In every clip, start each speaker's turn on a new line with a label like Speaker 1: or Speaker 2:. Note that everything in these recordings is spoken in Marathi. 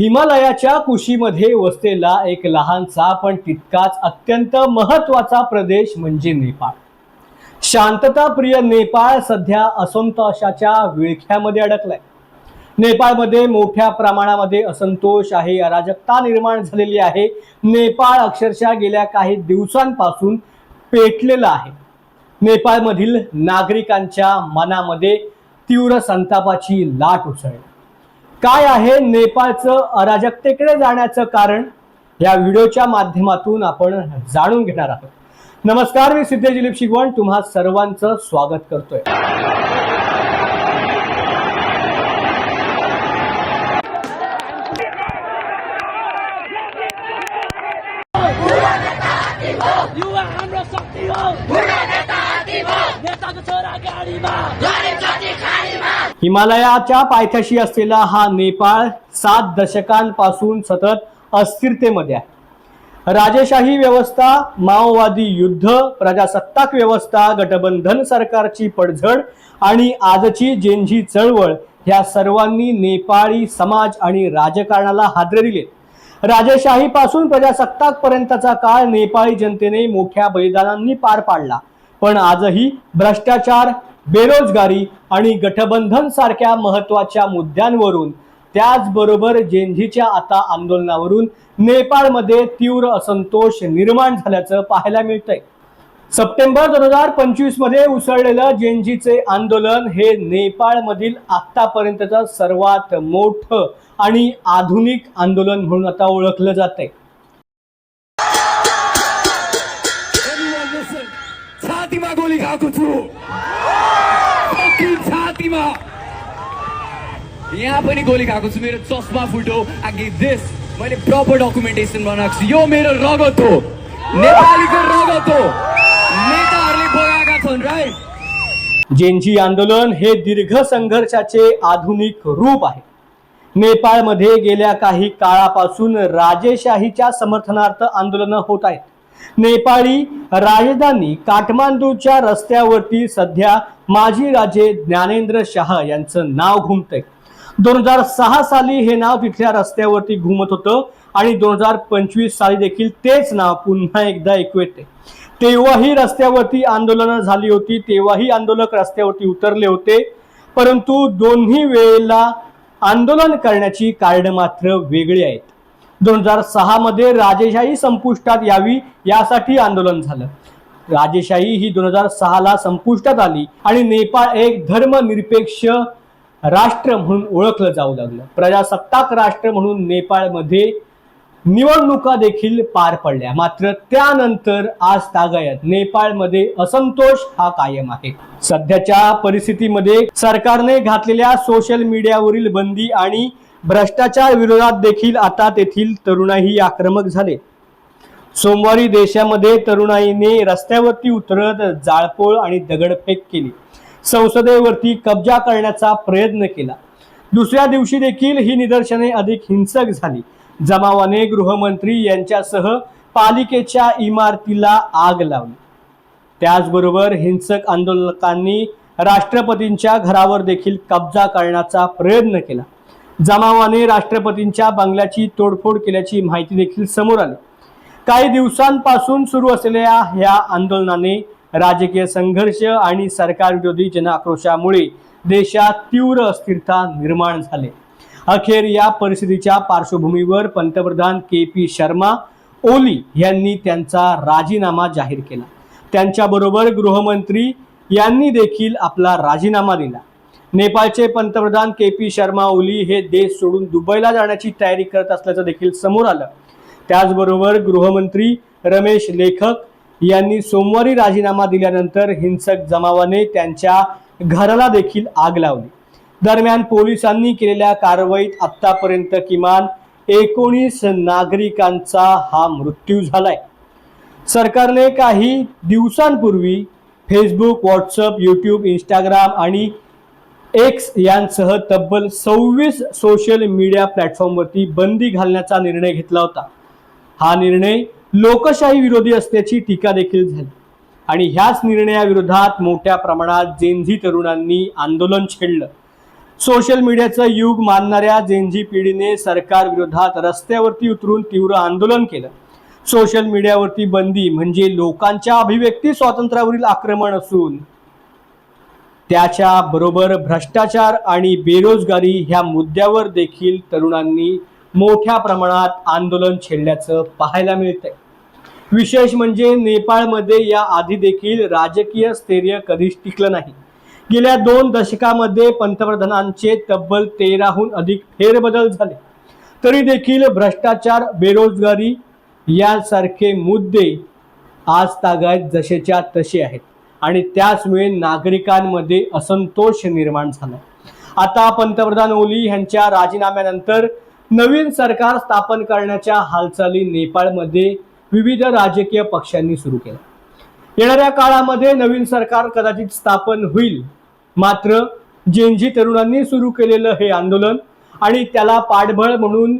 Speaker 1: हिमालयाच्या कुशीमध्ये वसलेला एक लहानसा पण तितकाच अत्यंत महत्त्वाचा प्रदेश म्हणजे नेपाळ. शांतताप्रिय नेपाळ सध्या असंतोषाच्या विळख्यामध्ये अडकलाय. नेपाळमध्ये मोठ्या प्रमाणामध्ये असंतोष आहे अराजकता निर्माण झालेली आहे. नेपाळ अक्षरशः गेल्या काही दिवसांपासून पेटलेलं आहे. नेपाळमधील नागरिकांच्या मनामध्ये तीव्र संतापाची लाट उसळली. काय आहे नेपाळचं अराजकतेकडे जाण्याचं कारण? या व्हिडिओच्या माध्यमातून आपण जाणून घेणार आहोत. नमस्कार मी सिद्धेश दिलीप शिगवण तुम्हा सर्वांचं स्वागत करतोय.
Speaker 2: युवा हाम्रो शक्ति हो। नेताको छोरा गाडीमा
Speaker 1: हिमालयाच्या पायथ्याशी असलेला हा नेपाळ सात दशकांपासून सतत अस्थिरतेमध्ये आहे. राजेशाही व्यवस्था माओवादी युद्ध प्रजासत्ताक व्यवस्था गठबंधन सरकारची पडझड आणि आजची जेनझी चळवळ ह्या सर्वांनी नेपाळी समाज आणि राजकारणाला हादरे दिले. राजेशाहीपासून प्रजासत्ताक पर्यंतचा काळ नेपाळी जनतेने मोठ्या बलिदानांनी पार पाडला. पण आजही भ्रष्टाचार बेरोजगारी आणि गठबंधन सारख्या महत्त्वाच्या मुद्द्यांवरून त्याचबरोबर जेनझीच्या आता आंदोलनावरून नेपाळमध्ये तीव्र असंतोष निर्माण झाल्याचं पाहायला मिळतंय. सप्टेंबर दोन हजार पंचवीसमध्ये उसळलेलं जेनजीचे आंदोलन हे नेपाळमधील आत्तापर्यंतचं सर्वात मोठं आणि आधुनिक आंदोलन म्हणून आता ओळखलं जात आहे
Speaker 3: छातीमा छातीमा यहाँ पनि गोली खाएको छु मेरो चस्मा फुटो। आगे दिस मैले प्रपर डकुमेन्टेसन बनाएको छु यो मेरो रगत हो नेपालीको रगत हो नेताहरूले बगाएका छन् राइट
Speaker 1: जेन्जी आंदोलन हे दीर्घ संघर्षाचे आधुनिक रूप आहे. नेपाळमध्ये गेल्या काही काळापासून राजेशाहीच्या समर्थनार्थ आंदोलनं होत आहेत. नेपाळी राजधानी काठमांडूच्या रस्त्यावरती सध्या माजी राजे ज्ञानेंद्र शाह यांचं नाव घुमतंय. दोन हजार सहा साली हे नाव तिथल्या रस्त्यावरती घुमत होतं आणि दोन हजार पंचवीस साली देखील तेच नाव पुन्हा एकदा ऐकवेते. तेव्हाही रस्त्यावरती आंदोलनं झाली होती तेव्हाही आंदोलक रस्त्यावरती उतरले होते परंतु दोन्ही वेळेला आंदोलन करण्याची कारणं मात्र वेगळी आहेत. दोन हजार सहा मध्ये राजेशाही संपुष्टात यावी यासाठी आंदोलन झालं. राजेशाही ही दोन हजार सहाला संपुष्टात आली आणि नेपाळ एक धर्मनिरपेक्ष राष्ट्र म्हणून ओळखलं जाऊ लागलं. प्रजासत्ताक राष्ट्र म्हणून नेपाळमध्ये निवडणुका देखील पार पडल्या. मात्र त्यानंतर आज तागायत. नेपाळमध्ये असंतोष हा कायम आहे. सध्याच्या परिस्थितीमध्ये सरकारने घातलेल्या सोशल मीडियावरील बंदी आणि भ्रष्टाचार विरोधात देखील आता तेथील तरुणाई आक्रमक झाले. सोमवारी देशामध्ये तरुणाईने रस्त्यावरती उतरत जाळपोळ आणि दगडफेक केली. संसदेवरती कब्जा करण्याचा प्रयत्न केला. दुसऱ्या दिवशी देखील ही निदर्शने अधिक हिंसक झाली. जमावाने गृहमंत्री यांच्यासह पालिकेच्या इमारतीला आग लावली. त्याचबरोबर हिंसक आंदोलकांनी राष्ट्रपतींच्या घरावर देखील कब्जा करण्याचा प्रयत्न केला. जमावाने राष्ट्रपतींच्या बंगल्याची तोडफोड केल्याची माहिती देखील समोर आली. काही दिवसांपासून सुरू असलेल्या ह्या आंदोलनाने राजकीय संघर्ष आणि सरकारविरोधी जनआक्रोशामुळे देशात तीव्र अस्थिरता निर्माण झाले. अखेर या परिस्थितीच्या पार्श्वभूमीवर पंतप्रधान के पी शर्मा ओली यांनी त्यांचा राजीनामा जाहीर केला. त्यांच्याबरोबर गृहमंत्री यांनी देखील आपला राजीनामा दिला. नेपाळचे पंतप्रधान के पी शर्मा ओली हे देश सोडून दुबईला जाण्याची तयारी करत असल्याचं देखील समोर आलं. त्याचबरोबर गृहमंत्री रमेश लेखक यांनी सोमवारी राजीनामा दिल्यानंतर हिंसक जमावाने त्यांच्या घराला देखील आग लावली. दरम्यान पोलिसांनी केलेल्या कारवाईत आतापर्यंत किमान एकोणीस नागरिकांचा हा मृत्यू झालाय. सरकारने काही दिवसांपूर्वी फेसबुक व्हॉट्सअप यूट्यूब इंस्टाग्राम आणि एक्स यांसह तब्बल सव्वीस सोशल मीडिया प्लॅटफॉर्मवरती बंदी घालण्याचा निर्णय घेतला होता. हा निर्णय लोकशाही विरोधी असल्याची टीका देखील झाली. आणि ह्याच निर्णयाविरोधात मोठ्या प्रमाणात जेनझी तरुणांनी आंदोलन छेडलं. सोशल मीडियाचं युग मानणाऱ्या जेनझी पिढीने सरकार विरोधात रस्त्यावरती उतरून तीव्र आंदोलन केलं. सोशल मीडियावरती बंदी म्हणजे लोकांच्या अभिव्यक्ती स्वातंत्र्यावरील आक्रमण असून त्याच्या बरोबर भ्रष्टाचार आणि बेरोजगारी ह्या मुद्द्यावर देखील तरुणांनी मोठ्या प्रमाणात आंदोलन छेडल्याचं पाहायला मिळतंय. विशेष म्हणजे नेपाळमध्ये या आधी देखील राजकीय स्थैर्य कधीच टिकलं नाही. गेल्या दोन दशकामध्ये पंतप्रधानांचे तब्बल तेराहून अधिक फेरबदल झाले. तरी देखील भ्रष्टाचार बेरोजगारी यासारखे मुद्दे आज तागायत जसेच्या तसे आहेत. आणि त्याचमुळे नागरिकांमध्ये असंतोष निर्माण झाला. आता पंतप्रधान ओली यांच्या राजीनाम्यानंतर नवीन सरकार स्थापन करण्याच्या हालचाली नेपाळमध्ये विविध राजकीय पक्षांनी सुरू केल्या. येणाऱ्या काळामध्ये नवीन सरकार कदाचित स्थापन होईल. मात्र जेंजी तरुणांनी सुरू केलेलं हे आंदोलन आणि त्याला पाठबळ म्हणून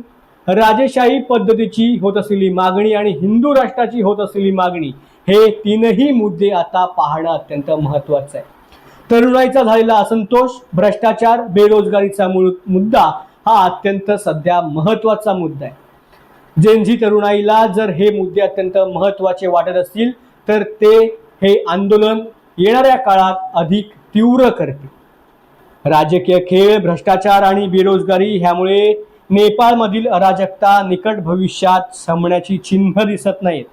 Speaker 1: राजेशाही पद्धतीची होत असलेली मागणी आणि हिंदू राष्ट्राची होत असलेली मागणी हे तीनही मुद्दे आता पाहणं अत्यंत महत्वाचं आहे. तरुणाईचा झालेला असंतोष भ्रष्टाचार बेरोजगारीचा मूळ मुद्दा हा अत्यंत सध्या महत्त्वाचा मुद्दा आहे. जेनझी तरुणाईला जर हे मुद्दे अत्यंत महत्त्वाचे वाटत असतील तर ते हे आंदोलन येणाऱ्या काळात अधिक तीव्र करते राजकीय खेळ भ्रष्टाचार आणि बेरोजगारी ह्यामुळे नेपाळमधील अराजकता निकट भविष्यात संपण्याची चिन्ह दिसत नाहीत.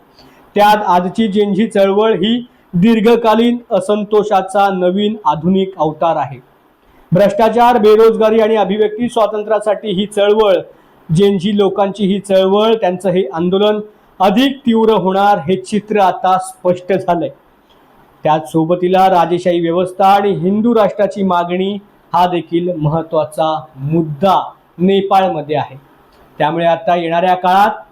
Speaker 1: त्यात आजची जेंझी चळवळ ही दीर्घकालीन असंतोषाचा नवीन आधुनिक अवतार आहे. भ्रष्टाचार बेरोजगारी आणि अभिव्यक्ती स्वातंत्र्यासाठी ही चळवळ जेनजी लोकांची ही चळवळ त्यांचं हे आंदोलन अधिक तीव्र होणार हे चित्र आता स्पष्ट झालंय. त्याच सोबतीला राजेशाही व्यवस्था आणि हिंदू राष्ट्राची मागणी हा देखील महत्त्वाचा मुद्दा नेपाळमध्ये आहे. त्यामुळे आता येणाऱ्या काळात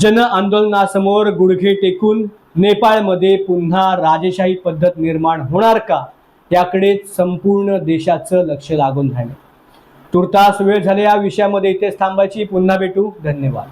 Speaker 1: जन आंदोलनासमोर गुडघे टेकून नेपाळमध्ये पुन्हा राजेशाही पद्धत निर्माण होणार का? याकडे संपूर्ण देशाचं लक्ष लागून राहिलं. तुर्तास वेळ झाले या विषयामध्ये. इथेच थांबायची. पुन्हा भेटू. धन्यवाद.